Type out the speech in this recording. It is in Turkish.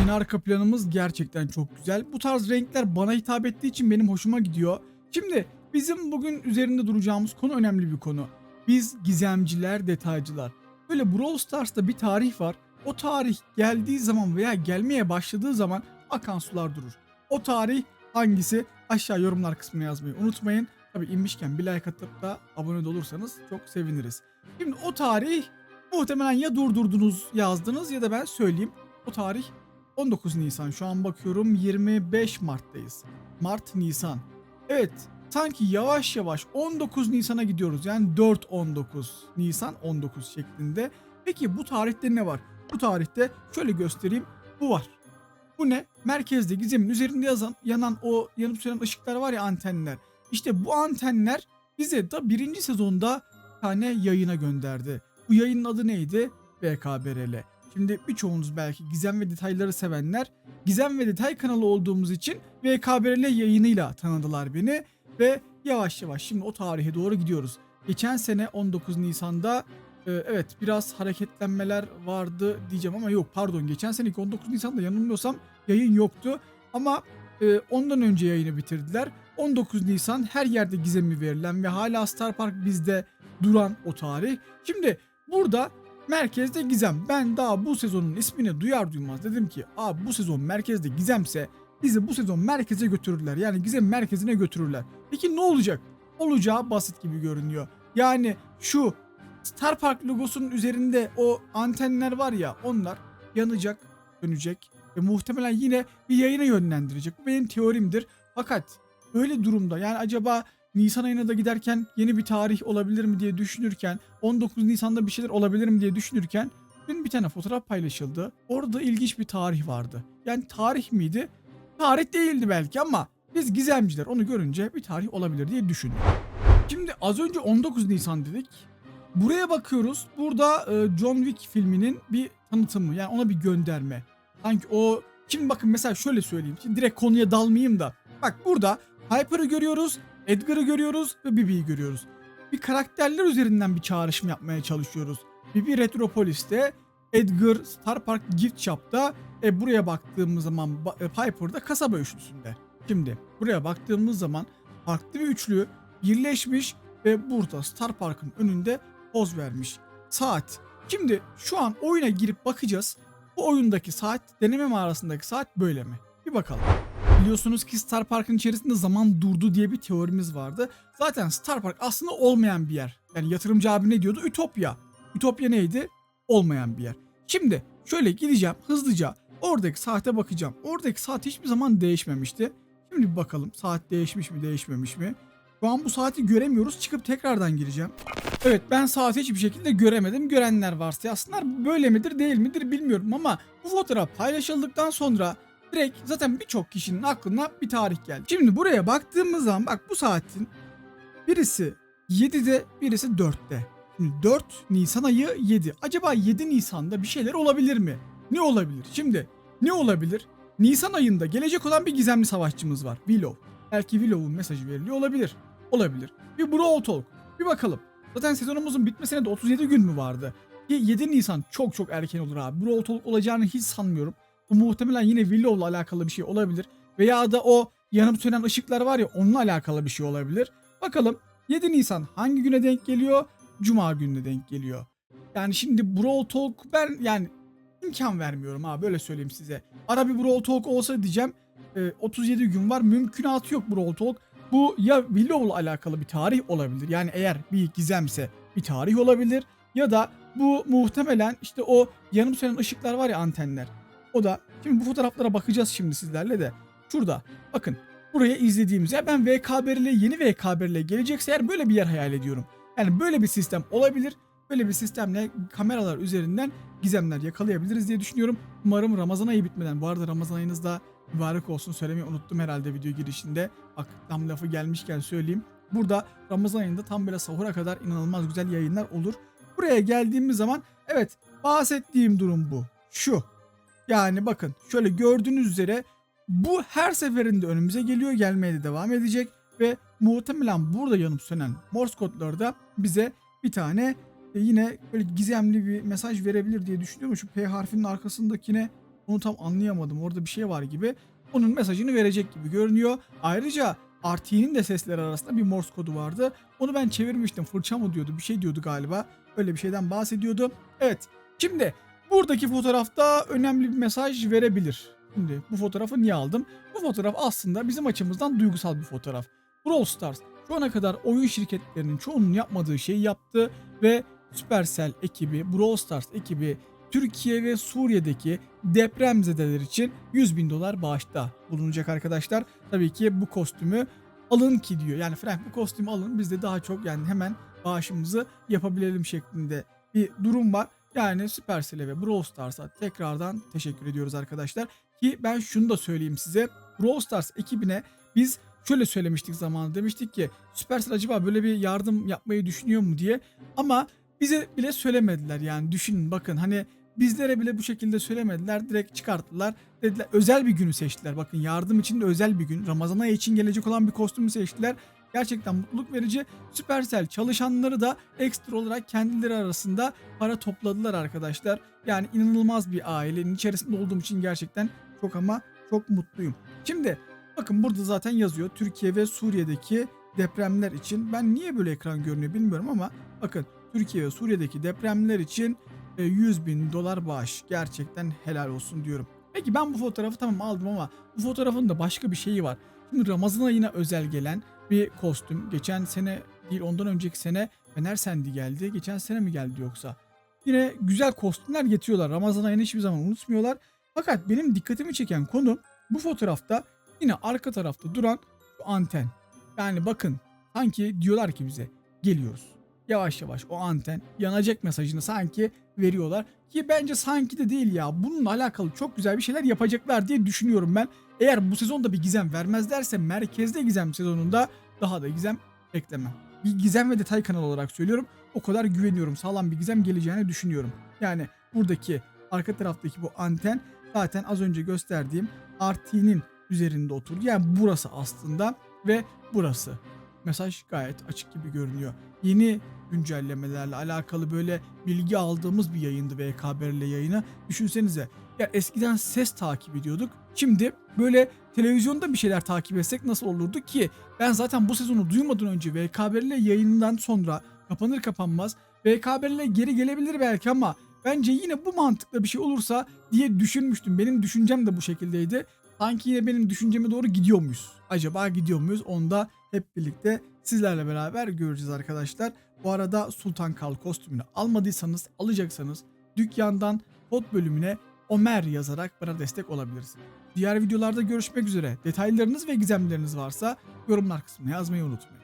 Yeni arka planımız gerçekten çok güzel. Bu tarz renkler bana hitap ettiği için benim hoşuma gidiyor. Şimdi bizim bugün üzerinde duracağımız konu önemli bir konu. Biz gizemciler, detaycılar. Böyle Brawl Stars'ta bir tarih var. O tarih geldiği zaman veya gelmeye başladığı zaman akan sular durur. O tarih hangisi? Aşağı yorumlar kısmına yazmayı unutmayın. Tabi inmişken bir like atıp da abone olursanız çok seviniriz. Şimdi o tarih muhtemelen ya durdurdunuz yazdınız ya da ben söyleyeyim. O tarih 19 Nisan. Şu an bakıyorum 25 Mart'tayız. Mart, Nisan. Evet sanki yavaş yavaş 19 Nisan'a gidiyoruz. Yani 4-19 Nisan 19 şeklinde. Peki bu tarihte ne var? Bu tarihte şöyle göstereyim. Bu var. Bu ne? Merkezde gizemin üzerinde yazan yanan o yanıp sönen ışıklar var ya antenler. İşte bu antenler bize da birinci sezonda tane yayına gönderdi. Bu yayının adı neydi? BKBRL. Şimdi birçoğunuz belki gizem ve detayları sevenler gizem ve detay kanalı olduğumuz için VKBRL yayınıyla tanıdılar beni ve yavaş yavaş şimdi o tarihe doğru gidiyoruz. Geçen sene 19 Nisan'da e, evet biraz hareketlenmeler vardı diyeceğim ama yok pardon geçen seneki 19 Nisan'da yanılmıyorsam yayın yoktu ama e, ondan önce yayını bitirdiler. 19 Nisan her yerde gizemi verilen ve hala Star Park bizde duran o tarih. Şimdi burada merkezde gizem. Ben daha bu sezonun ismini duyar duymaz dedim ki abi bu sezon merkezde gizemse bizi bu sezon merkeze götürürler. Yani gizem merkezine götürürler. Peki ne olacak? Olacağı basit gibi görünüyor. Yani şu Star Park logosunun üzerinde o antenler var ya onlar yanacak, dönecek ve muhtemelen yine bir yayına yönlendirecek. Bu benim teorimdir. Fakat öyle durumda yani acaba Nisan ayına da giderken yeni bir tarih olabilir mi diye düşünürken 19 Nisan'da bir şeyler olabilir mi diye düşünürken dün bir tane fotoğraf paylaşıldı. Orada ilginç bir tarih vardı. Yani tarih miydi? Tarih değildi belki ama biz gizemciler onu görünce bir tarih olabilir diye düşündük. Şimdi az önce 19 Nisan dedik. Buraya bakıyoruz. Burada e, John Wick filminin bir tanıtımı yani ona bir gönderme. Sanki o şimdi bakın mesela şöyle söyleyeyim. Şimdi direkt konuya dalmayayım da. Bak burada Hyper'ı görüyoruz, Edgar'ı görüyoruz ve Bibi'yi görüyoruz. Bir karakterler üzerinden bir çağrışım yapmaya çalışıyoruz. Bibi Retropolis'te, Edgar Star Park Gift Shop'ta, e, buraya baktığımız zaman e, Piper'da kasaba üçlüsünde. Şimdi buraya baktığımız zaman farklı bir üçlü birleşmiş ve burada Star Park'ın önünde poz vermiş. Saat. Şimdi şu an oyuna girip bakacağız. Bu oyundaki saat deneme mağarasındaki saat böyle mi? Bir bakalım. Biliyorsunuz ki Star Park'ın içerisinde zaman durdu diye bir teorimiz vardı. Zaten Star Park aslında olmayan bir yer. Yani yatırımcı abi ne diyordu? Ütopya. Ütopya neydi? Olmayan bir yer. Şimdi şöyle gideceğim hızlıca. Oradaki saate bakacağım. Oradaki saat hiçbir zaman değişmemişti. Şimdi bir bakalım saat değişmiş mi değişmemiş mi? Şu an bu saati göremiyoruz. Çıkıp tekrardan gireceğim. Evet ben saati hiçbir şekilde göremedim. Görenler varsa yazsınlar. Böyle midir değil midir bilmiyorum ama bu fotoğraf paylaşıldıktan sonra direkt zaten birçok kişinin aklına bir tarih geldi. Şimdi buraya baktığımız zaman bak bu saatin birisi 7'de birisi 4'te. Şimdi 4 Nisan ayı 7. Acaba 7 Nisan'da bir şeyler olabilir mi? Ne olabilir? Şimdi ne olabilir? Nisan ayında gelecek olan bir gizemli savaşçımız var. Willow. Belki Willow'un mesajı veriliyor olabilir. Olabilir. Bir Brawl Talk. Bir bakalım. Zaten sezonumuzun bitmesine de 37 gün mü vardı? Ki 7 Nisan çok çok erken olur abi. Brawl Talk olacağını hiç sanmıyorum. Bu muhtemelen yine Willow'la alakalı bir şey olabilir. Veya da o yanıp sönen ışıklar var ya onunla alakalı bir şey olabilir. Bakalım 7 Nisan hangi güne denk geliyor? Cuma gününe denk geliyor. Yani şimdi Brawl Talk ben yani imkan vermiyorum ha böyle söyleyeyim size. Ara bir Brawl Talk olsa diyeceğim. e, 37 gün var mümkünatı yok Brawl Talk. Bu ya Willow'la alakalı bir tarih olabilir. Yani eğer bir gizemse bir tarih olabilir. Ya da bu muhtemelen işte o yanım sönen ışıklar var ya antenler. O da şimdi bu fotoğraflara bakacağız şimdi sizlerle de. Şurada bakın buraya izlediğimiz ya ben VKBRL yeni VKBRL gelecekse eğer böyle bir yer hayal ediyorum. Yani böyle bir sistem olabilir. Böyle bir sistemle kameralar üzerinden gizemler yakalayabiliriz diye düşünüyorum. Umarım Ramazan ayı bitmeden. Bu arada Ramazan ayınız da mübarek olsun söylemeyi unuttum herhalde video girişinde. Bak tam lafı gelmişken söyleyeyim. Burada Ramazan ayında tam böyle sahura kadar inanılmaz güzel yayınlar olur. Buraya geldiğimiz zaman evet bahsettiğim durum bu. Şu. Yani bakın şöyle gördüğünüz üzere bu her seferinde önümüze geliyor gelmeye de devam edecek ve muhtemelen burada yanıp sönen Morse kodlarda bize bir tane e, yine böyle gizemli bir mesaj verebilir diye düşünüyorum. Şu P harfinin arkasındakine Onu tam anlayamadım. Orada bir şey var gibi. Onun mesajını verecek gibi görünüyor. Ayrıca RT'nin de sesleri arasında bir Morse kodu vardı. Onu ben çevirmiştim. Fırça mı diyordu? Bir şey diyordu galiba. Öyle bir şeyden bahsediyordu. Evet. Şimdi buradaki fotoğrafta önemli bir mesaj verebilir. Şimdi bu fotoğrafı niye aldım? Bu fotoğraf aslında bizim açımızdan duygusal bir fotoğraf. Brawl Stars şu ana kadar oyun şirketlerinin çoğunun yapmadığı şeyi yaptı ve Supercell ekibi, Brawl Stars ekibi Türkiye ve Suriye'deki depremzedeler için 100 bin dolar bağışta bulunacak arkadaşlar. Tabii ki bu kostümü alın ki diyor. Yani Frank bu kostümü alın biz de daha çok yani hemen bağışımızı yapabilelim şeklinde bir durum var. Yani Supercell'e ve Brawl Stars'a tekrardan teşekkür ediyoruz arkadaşlar. Ki ben şunu da söyleyeyim size. Brawl Stars ekibine biz şöyle söylemiştik zamanında. Demiştik ki Supercell acaba böyle bir yardım yapmayı düşünüyor mu? diye. Ama bize bile söylemediler yani. Düşünün bakın hani bizlere bile bu şekilde söylemediler. Direkt çıkarttılar. Dediler özel bir günü seçtiler. Bakın yardım için de özel bir gün. Ramazan ayı için gelecek olan bir kostümü seçtiler gerçekten mutluluk verici Supercell çalışanları da ekstra olarak kendileri arasında para topladılar arkadaşlar yani inanılmaz bir ailenin içerisinde olduğum için gerçekten çok ama çok mutluyum şimdi bakın burada zaten yazıyor Türkiye ve Suriye'deki depremler için ben niye böyle ekran görünüyor bilmiyorum ama bakın Türkiye ve Suriye'deki depremler için e, 100 bin dolar bağış. Gerçekten helal olsun diyorum. Peki ben bu fotoğrafı tamam aldım ama bu fotoğrafın da başka bir şeyi var. Şimdi Ramazan ayına özel gelen bir kostüm. Geçen sene değil ondan önceki sene Fener Sendi geldi. Geçen sene mi geldi yoksa? Yine güzel kostümler getiriyorlar. Ramazan ayını hiçbir zaman unutmuyorlar. Fakat benim dikkatimi çeken konu bu fotoğrafta yine arka tarafta duran şu anten. Yani bakın sanki diyorlar ki bize geliyoruz yavaş yavaş o anten yanacak mesajını sanki veriyorlar. Ki bence sanki de değil ya. Bununla alakalı çok güzel bir şeyler yapacaklar diye düşünüyorum ben. Eğer bu sezonda bir gizem vermezlerse merkezde gizem sezonunda daha da gizem beklemem. Bir gizem ve detay kanalı olarak söylüyorum. O kadar güveniyorum. Sağlam bir gizem geleceğini düşünüyorum. Yani buradaki arka taraftaki bu anten zaten az önce gösterdiğim RT'nin üzerinde oturdu. Yani burası aslında ve burası. Mesaj gayet açık gibi görünüyor. Yeni güncellemelerle alakalı böyle bilgi aldığımız bir yayındı VKBRL yayını. Düşünsenize ya eskiden ses takip ediyorduk. Şimdi böyle televizyonda bir şeyler takip etsek nasıl olurdu ki? Ben zaten bu sezonu duymadan önce VKBRL yayınından sonra kapanır kapanmaz VKBRL geri gelebilir belki ama bence yine bu mantıkla bir şey olursa diye düşünmüştüm. Benim düşüncem de bu şekildeydi. Sanki yine benim düşünceme doğru gidiyor muyuz? Acaba gidiyor muyuz? Onu da hep birlikte sizlerle beraber göreceğiz arkadaşlar. Bu arada Sultan Kal kostümünü almadıysanız alacaksanız dükkandan kod bölümüne Omer yazarak bana destek olabilirsiniz. Diğer videolarda görüşmek üzere. Detaylarınız ve gizemleriniz varsa yorumlar kısmına yazmayı unutmayın.